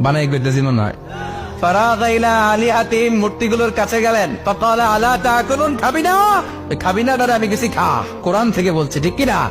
বানাই ফারাগ ইলা আলিহাতিম মূর্তিগুলোর কাছে গেলেন। আলা তাকুলুন, খাবি না? খাবি না, দাদা, আমি গেছি, খা। কোরআন থেকে বলছি, ঠিক কি না?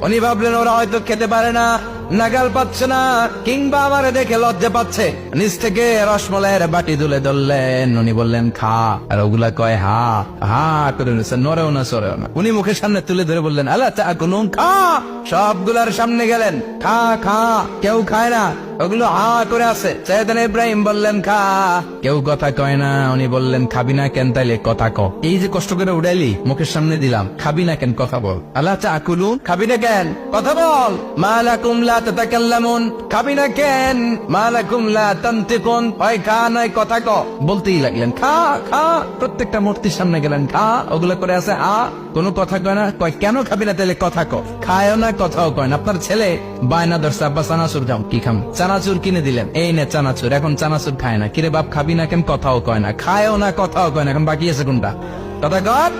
উনি ভাবলেন, ওরা হয়তো খেতে পারে না, নাগাল পাচ্ছে না, কিংবা আমারে দেখে লজ্জা পাচ্ছে। নিচ থেকে রসমলাইয়ের বাটি তুলে ধরলেন। উনি বললেন, খা। আর ওগুলা কয়, হা হা করে নিচ্ছে নরেও না সরেও না। উনি মুখের সামনে তুলে ধরে বললেন আল্লাহ তা কোনো খা। সবগুলার সামনে গেলেন, খা খা। কেউ খায় না। ওগুলো হা করে আছে। সৈয়দান ইব্রাহিম বললেন, খা। কেউ কথা কয় না, উনি বললেন, খাবি না কেন তাইলে কথা ক। এই যে কষ্ট করে উড়াইলি, মুখের সামনে দিলাম, খাবি না কেন কথা বল। আল্লাহ চা কুলু খাবি না কেন? কথা বল। মালাকুম লা তাতাকাল্লামুন। খাবি না কেন? মালাকুম লা তানতিকুন। হয় খা, নয় কথা ক। বলতেই লাগলেন, খা খা। প্রত্যেকটা মূর্তির সামনে গেলেন, খা। ওগুলো করে আছে, আ। কোনো কথা কয় না, কয়, কেন খাবি না তাহলে কথা ক? খায়ও না, কথাও কয় না। আপনার ছেলে? বায়না ধরছে, আব্বা চানাচুর যাও, কি খাম? চানাচুর কিনে দিলেন। এই নে চানাচুর, এখন চানাচুর খায় না। কিরে বাপ, খাবি না কেন? কথাও কয় না। খায়ও না, কথাও কয় না। এখন বাকি আছে কোনটা? কথা কর।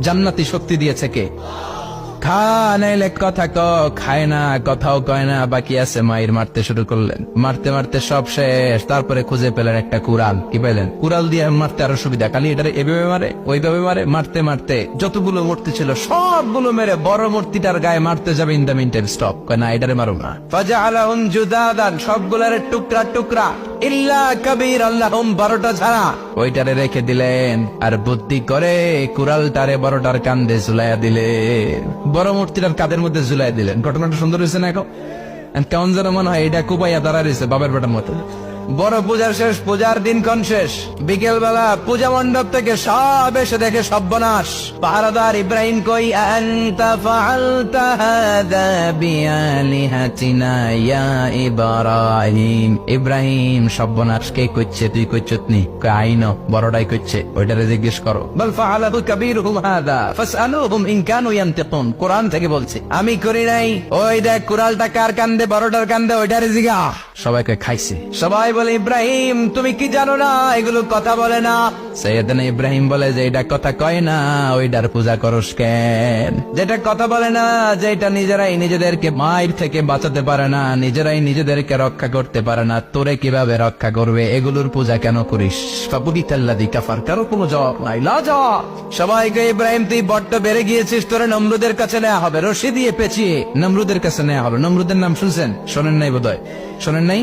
জান্নাতি শক্তি দিয়েছে কে? খা, নাইলে কথা ক, খায় না, কথাও কয় না, বাকি আছে মায়ের মারতে শুরু করলেন। মারতে মারতে সব শেষ, তারপরে খুঁজে পেলেন একটা কুড়াল। কি পেলেন? কুড়াল দিয়ে মারতে আরও সুবিধা। খালি এটা এভাবে মারে, ওইভাবে মারে, মারতে মারতে যতগুলো মূর্তি ছিল, সবগুলো মেরে বড় মূর্তিটার গায়ে মারতে যাবে ইন দ্য মিনটাইম স্টপ কয়, না, এটারে মারো না। ফাজা আলাহুম জুদাদান, সবগুলার টুকরা টুকরা। ইল্লা কবির আল্লাহম বারোটা ছাড়া ওইটারে রেখে দিলেন। আর বুদ্ধি করে কুড়ালটারে বড়টার কান্দে ঝুলাইয়া দিলেন বড় মূর্তিটার কাদের মধ্যে ঝুলাই দিলেন। ঘটনাটা সুন্দর হয়েছে না এখন? কেমন যেন মনে হয় এটা কুপাইয়া দাঁড়া রয়েছে বাবার বেটার মতো। বড় পূজার শেষ পূজার দিন কোন শেষ। বিকেল বেলা পূজা মণ্ডপ থেকে সব এসে দেখে সব্যনাশ পাহারাদার ইব্রাহিম কই আনতা ফাআলতা হাদা বিআলিহাতিনা ইয়া ইব্রাহিম? ইব্রাহিম সব্যনাশ কে কইছে তুই কইছত নি? কই আইনো বড়টাই কইছে ওইটারে জিজ্ঞেস করো। বল ফাআলাহু কাবীরুহুম হাদা ফাসআলুহুম ইন কানু ইয়ানতিকুন। কোরআন থেকে বলছে আমি করি নাই ওই দেখ কুরালটা কার কান্দে বড়টার কান্দে ওইটারে জিগা। সবাইকে খাইছে। সবাই বলে, ইব্রাহিম, তুমি কি জানো না? এগুলো কথা বলে না। সৈয়দনা ইব্রাহিম বলে, যে এটা কথা কয় না, ওইটার পূজা করস কেন? যেটা কথা বলে না যে এটা নিজেরাই নিজেদেরকে মায়ের থেকে বাঁচাতে পারে না, নিজেরাই নিজেদেরকে রক্ষা করতে পারে না, তোরে কীভাবে রক্ষা করবে? এগুলোর পূজা কেন করিস? নমরুদের কাছে নেওয়া হবে, রশি দিয়ে পেঁচিয়ে। নমরুদের নাম শুনছেন? শোনেন নাই বোধহয়? শোনেন নাই?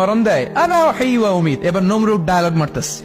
মরণ দেয়। আনা ওয়া ওয়া উমিত। এবার নমরুদ ডায়ালগ মারতেছে।